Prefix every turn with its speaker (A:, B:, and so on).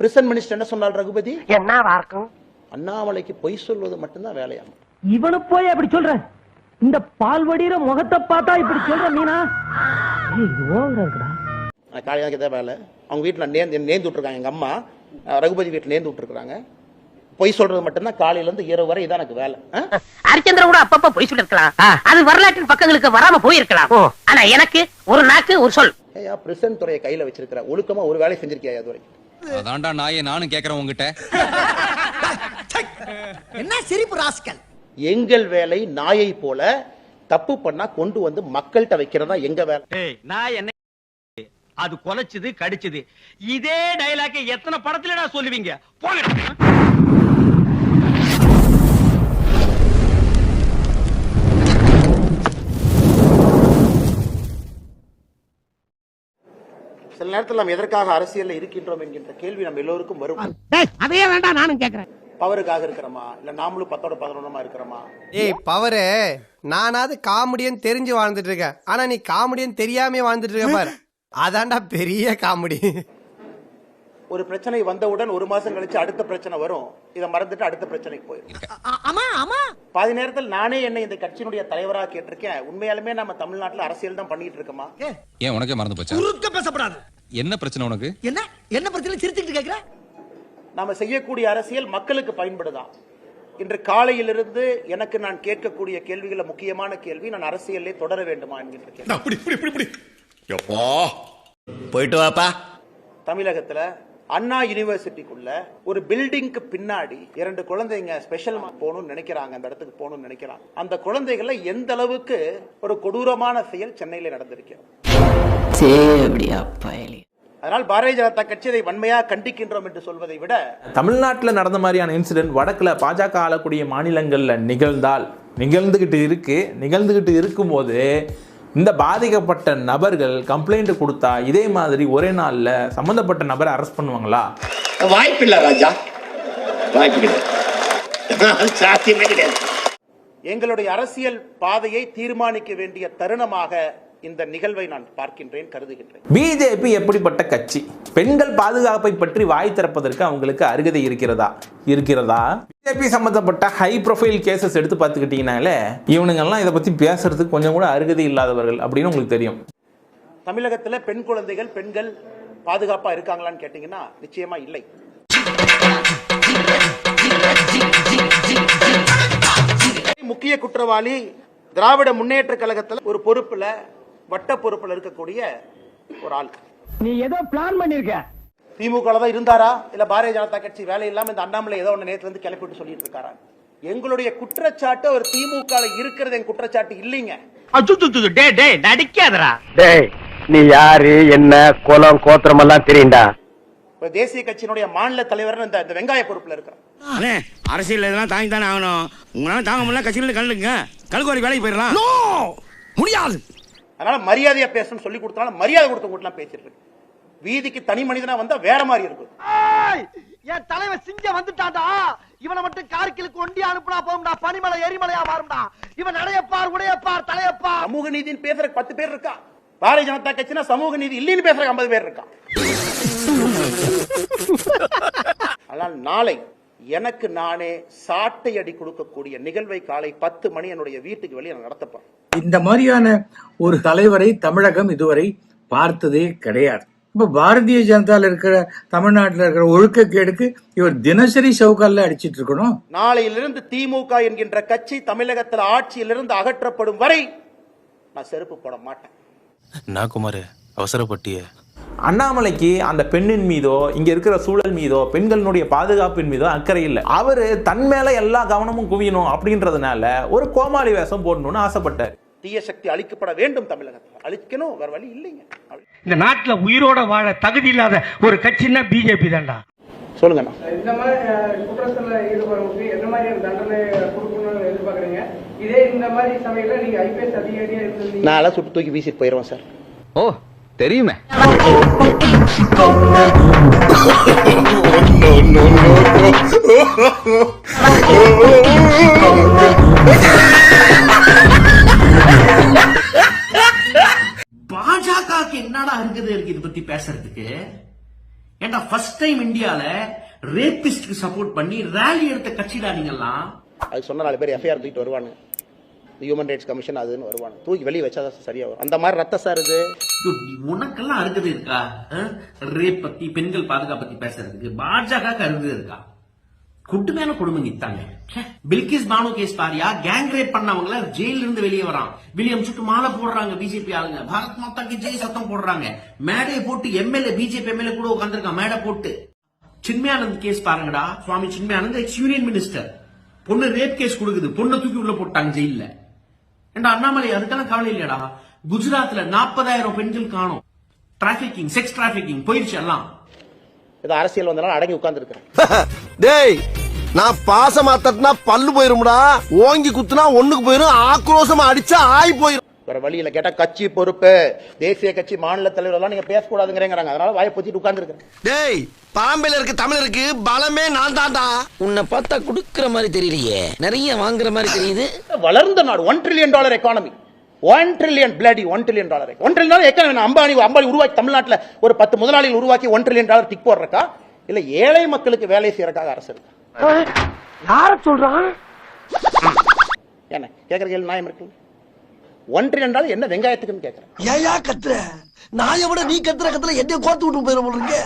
A: Prison minister என்ன சொன்னார் ரகுபதி?
B: என்னவா இருக்கும்
A: அண்ணாமலைக்கு பொய் சொல்வது மட்டும்தான் வேலையாம்
C: இவனு போய் அப்படி சொல்ற. இந்த பால்வடிகிற முகத்தை பார்த்தா இப்படி சொல்ற மீனா?
A: தான் வேலை? அவங்க வீட்டில் நேர்ந்து நேர்ந்து விட்டுருக்காங்க எங்கள் அம்மா. ரகுபதி வீட்டில் நேர்ந்து விட்டுருக்காங்க பொய் சொல்றது மட்டும்தான் காலையிலேருந்து இரவு வரை இதான் எனக்கு வேலை. ஆ?
B: ஹரிச்சந்திரன் கூட அப்பப்ப பொய் சொல்லிருக்கலாம் அது வரலாற்றின் பக்கங்களுக்கு வராம போயிருக்கலாம். ஆனா எனக்கு ஒரு நாக்கு ஒரு சொல்.
A: ஏயா பிரிசன் துறையை கையில் வச்சிருக்கிற ஒழுக்கமா ஒரு வேலை செஞ்சிருக்கியா அது வரைக்கும்?
D: அதான்டா நாயே நானும் கேக்குறேன் உங்ககிட்ட
E: என்ன சிரிப்பு ராஸ்கல்?
A: எங்கள் வேலை நாயை போல தப்பு பண்ணா கொண்டு வந்து மக்கள்கிட்ட வைக்கிறதா எங்க வேலை?
F: ஏய் நான் என்ன? அது கொலைச்சது கடிச்சது. இதே டைலாக் எத்தனை படத்துலடா சொல்லுவீங்க? போங்க.
A: நேரத்தில் நாம் எதற்காக அரசியல்ல இருக்கின்றோம் என்கின்ற கேள்வி நம்ம எல்லோருக்கும் வரும்.
B: அதையே வேண்டாம் நானும் கேக்குறேன்
A: பவருக்காக இருக்கிறோமா? இல்ல நாமளும் பத்தோட பதினொன்றுமா இருக்கிறோமா?
G: ஏய் பவரு நானாவது காமெடியன் தெரிஞ்சு வாழ்ந்துட்டு இருக்கேன். ஆனா நீ காமெடியன் தெரியாம வாழ்ந்துட்டு இருக்க பாரு. அதான்டா பெரிய காமெடி.
A: ஒரு பிரச்சனை வந்தவுடன் ஒரு மாசம் கழிச்சு அடுத்த பிரச்சனை வரும். இதை மறந்துட்டு அடுத்த பிரச்சனைக்கு போயிடும்
E: ஆமா ஆமா.
A: பாதி நேரத்தில் நானே என்னை இந்த கட்சியினுடைய தலைவராக கேட்டிருக்கேன். உண்மையாலுமே நம்ம தமிழ்நாட்டுல அரசியல் தான் பண்ணிட்டு இருக்கோமா?
D: ஏன் உனக்கே மறந்து போச்சா?
E: பேசப்படாது.
D: என்ன பிரச்சனை உனக்கு?
E: என்ன? என்ன பிரச்சனை? சிரிச்சுட்டு கேக்குற?
A: நாம செய்யக்கூடிய அரசியல் மக்களுக்கு பயன்படுதா இன்று காலையிலிருந்து எனக்கு நான் கேட்கக்கூடிய கேள்விகள முக்கியமான கேள்வி நான் அரசியலே தொடர வேண்டுமா என்கின்ற கேள்வி.
E: போயிட்டு வாப்பா.
A: தமிழகத்துல அண்ணா யுனிவர்சிட்டிக்குள்ள ஒரு பில்டிங்க்கு பின்னாடி இரண்டு குழந்தைங்க ஸ்பெஷல் போகணும்னு நினைக்கிறாங்க. அந்த இடத்துக்கு போகணும்னு நினைக்கிறாங்க. அந்த குழந்தைகளை எந்த அளவுக்கு ஒரு கொடூரமான செயல் சென்னையில நடந்திருக்கிறது அதனால் பாரதிய ஜனதா கட்சி இதை வன்மையா கண்டிக்கின்றோம் என்று சொல்வதை விட
H: தமிழ்நாட்டில் நடந்த மாதிரியான இன்சிடென்ட் வடக்கில் பாஜக ஆளக்கூடிய மாநிலங்களில் நிகழ்ந்தால் நிகழ்ந்துகிட்டு இருக்கு. நிகழ்ந்துகிட்டு இருக்கும்போது இந்த பாதிக்கப்பட்ட நபர்கள் கம்ப்ளைண்ட் கொடுத்தா இதே மாதிரி ஒரே நாளில் சம்மந்தப்பட்ட நபரை அரெஸ்ட் பண்ணுவாங்களா?
I: வாய்ப்பில்லை ராஜா. வாய்ப்பு கிடையாது.
A: எங்களுடைய அரசியல் பாதையை தீர்மானிக்க வேண்டிய தருணமாக இந்த நிகழ்வை நான் பார்க்கின்றேன் கருதுகின்றேன்.
H: பிஜேபி எப்படிப்பட்ட கட்சி? பெண்கள் பாதுகாப்பை பற்றி வாய் திறப்பதற்கு அவங்களுக்கு அருகதை இருக்கிறதா? இருக்கிறதா? பிஜேபி சம்பந்தப்பட்ட ஹை ப்ரொஃபைல் கேசஸ் எடுத்து பார்த்துக்கிட்டீங்கனாலே இவனுங்கெல்லாம் இதை பற்றி பேசுறதுக்கு கொஞ்சம் கூட அருகதை இல்லாதவர்கள் அப்படின்னு உங்களுக்கு தெரியும்.
A: தமிழகத்துல பெண் குழந்தைகள் பெண்கள் பாதுகாப்பா இருக்காங்களான்னு கேட்டீங்கன்னா நிச்சயமா இல்லை. முக்கிய குற்றவாளி திராவிட முன்னேற்ற கழகத்துல ஒரு பொறுப்புல வட்ட பொறுப்புல இருக்கக்கூடிய ஒரு ஆள்.
C: நீ ஏதோ பிளான் பண்ணிருக்க.
A: திமுக தான் இருந்தாரா? இல்ல பாரதிய ஜனதா கட்சி வேலை இல்லாம இந்த அண்ணாமலை ஏதோ ஒண்ணு நேத்துல இருந்து கிளப்பி விட்டு சொல்லிட்டு இருக்காரா? எங்களுடைய குற்றச்சாட்டு ஒரு திமுக இருக்கிறது என் குற்றச்சாட்டு இல்லைங்க.
F: டே டே நடிக்காதடா.
B: டேய் நீ யாரு என்ன குலம் கோத்திரம் எல்லாம் தெரியுண்டா?
A: இப்ப தேசிய கட்சியினுடைய மாநில தலைவர் இந்த இந்த வெங்காய பொறுப்புல இருக்கிறார்
I: அண்ணே அரசியல் இதெல்லாம் தாங்கி தானே ஆகணும். உங்களால தாங்க முடியல கட்சியில கலந்துங்க கல்குவாரி வேலைக்கு போயிடலாம்.
E: முடியாது.
A: அதனால மரியாதையா பேசணும்னு சொல்லி கொடுத்தாலும் மரியாதை கொடுத்தவங்கலாம் பேசிட்டு இருக்கு வீதிக்கு தனி மனிதனா வந்தா வேற மாதிரி இருக்கும்.
F: என் தலைவன் சிங்க வந்துட்டான்டா. இவனை மட்டும் கார்கிலுக்கு ஒண்டி அனுப்புனா போகும்டா. பனிமலை எரிமலையா மாறும்டா. இவன் நடையப்பார் உடையப்பார் தலையப்பார்.
A: சமூக நீதினு பேசுறதுக்கு பத்து பேர் இருக்கா? பாரதிய ஜனதா கட்சினா சமூக நீதி இல்லைன்னு பேசுறதுக்கு ஐம்பது பேர் இருக்கா? ஆனால் நாளை எனக்கு நானே சாட்டை அடி கொடுக்கக்கூடிய நிகழ்வை காலை பத்து மணி என்னுடைய வீட்டுக்கு வெளியே நான் நடத்தப்பேன்
J: இந்த மாதிரியான ஒரு தலைவரை தமிழகம் இதுவரை பார்த்ததே கிடையாது. இப்ப பாரதிய ஜனதால இருக்கிற தமிழ்நாட்டுல இருக்கிற ஒழுக்கக்கேடுக்கு இவர் தினசரி சவுக்கால்ல அடிச்சிட்டு இருக்கணும்.
A: நாளையிலிருந்து திமுக என்கின்ற கட்சி தமிழகத்தில் ஆட்சியிலிருந்து அகற்றப்படும் வரை நான் செருப்பு போட மாட்டேன்.
K: நான் குமார்? அவசரப்பட்டிய.
H: அண்ணாமலைக்கு அந்த பெண்ணின் மீதோ இங்க இருக்கிற சூழல் மீதோ பெண்களினுடைய பாதுகாப்பின் மீதோ அக்கறை இல்லை. அவரு தன் மேல எல்லா கவனமும் குவியணும் அப்படின்றதுனால ஒரு கோமாளி வேஷம் போடணும்னு ஆசைப்பட்டார்.
A: தீய சக்தி அழிக்கப்பட வேண்டும் தமிழகத்தில். அழிக்கணும் வேற வழி இல்லைங்க.
F: இந்த நாட்டுல உயிரோட வாழ தகுதி இல்லாத ஒரு கட்சின்னா பிஜேபி தான்டா.
A: சொல்லுங்கண்ணா
C: இந்த மாதிரி குற்றத்துல ஈடுபடுறவங்களுக்கு என்ன மாதிரி தண்டனை கொடுக்கணும்னு எதிர்பார்க்குறீங்க? இதே இந்த மாதிரி சமயத்துல நீங்க ஐபிஎஸ் அதிகாரியா இருந்தீங்க
A: நான் எல்லாம் சுட்டு தூக்கி வீசிட்டு போயிடுவேன் சார்.
D: ஓ தெரியுமே.
E: பாஜகவுக்கு என்னடா இருக்குது இருக்கு இதை பத்தி பேசுறதுக்கு?
L: ஏன்டா ஃபர்ஸ்ட் டைம் இந்தியால ரேபிஸ்ட்க்கு சப்போர்ட் பண்ணி ரேலி எடுத்த கட்சிடா நீங்கெல்லாம்?
A: அது சொன்ன நாலு பேர் எஃப்ஐஆர் தூக்கிட்டு வருவாங்க ஹியூமன் ரைட்ஸ் கமிஷன் அதுன்னு வருவாங்க தூக்கி வெளியே வச்சா தான் சரியா வரும். அந்த மாதிரி ரத்த சார் இது.
L: ஐயோ, நீ உனக்கெல்லாம் அருகதை இருக்கா? ரேப் பத்தி பெண்கள் பாதுகாப்பு பத்தி பேசுறதுக்கு பாஜக அருகதை இருக்கா? கொடுமையான கொடுமை நித்தாங்க ச்சே. பில்கிஸ் பானு கேஸ் பாரியா? கேங் ரேப் பண்ணவங்கள ஜெயில இருந்து வெளியே வரான். வில்லியம் சுட்டு மாலை போடுறாங்க பிஜேபி ஆளுங்க. பாரத் மாதாக்கு ஜெய் சத்தம் போடுறாங்க. மேடையை போட்டு எம்எல்ஏ பிஜேபி எம்எல்ஏ கூட உட்காந்துருக்கான் மேடை போட்டு. சின்மயானந்த் கேஸ் பாருங்கடா. Swami Chinmayanand ex union minister பொண்ணு ரேப் கேஸ் கொடுக்குது. பொண்ணை தூக்கி உள்ள போட்டாங்க ஜெயில ஏண்டா அண்ணாமலை அதுக்கெல்லாம் கவலை இல்லையடா? குஜராத்ல நாற்பதாயிரம் பெண்கள் காணும். டிராபிகிங் செக்ஸ் டிராபிகிங் போயிடுச்சு எல்லாம்.
A: ஏதோ அரசியல் வந்தாலும் அடங்கி உட்கார்ந்துருக்கிறேன்.
F: டேய் நான் பாசமா தட்டினா பல்லு போயிரும்டா. ஓங்கி குத்துனா ஒண்ணுக்கு போயிரும். ஆக்ரோஷமா அடிச்சா ஆய் போயிரும்.
A: வேற வழியில கேட்டா கட்சி பொறுப்பு. தேசிய கட்சி மாநில தலைவர் எல்லாம் நீங்க பேசக்கூடாதுங்கிறேங்கிறாங்க. அதனால வாயை பொத்திட்டு உட்கார்ந்துருக்கேன்
F: டேய் பாம்பேல இருக்கு தமிழருக்கு பலமே நான் தான்டா.
B: உன்னை பார்த்தா குடுக்கிற மாதிரி தெரியலையே. நிறைய வாங்குற மாதிரி தெரியுது.
A: வளர்ந்த நாடு one trillion dollar economy one trillion bloody one trillion dollar one trillion dollar economy Ambani Ambani உருவாக்கி தமிழ்நாட்டில் ஒரு பத்து முதலாளிகள் உருவாக்கி ஒன் ட்ரில்லியன் டாலர் டிக் போடுறக்கா? இல்ல ஏழை மக்களுக்கு வேலை செய்யறதுக்காக அரசு இருக்கா?
F: யார சொல்றான்
A: என்ன கேட்கற கேள்வி நியாயம் இருக்கு ஒன் ட்ரில்லியன் டாலர் என்ன வெங்காயத்துக்குன்னு கேட்கறேன்
F: ஏயா கத்துற? நாயை விட நீ கத்துற கத்துல என்ன கோத்து விட்டு போல இருக்கு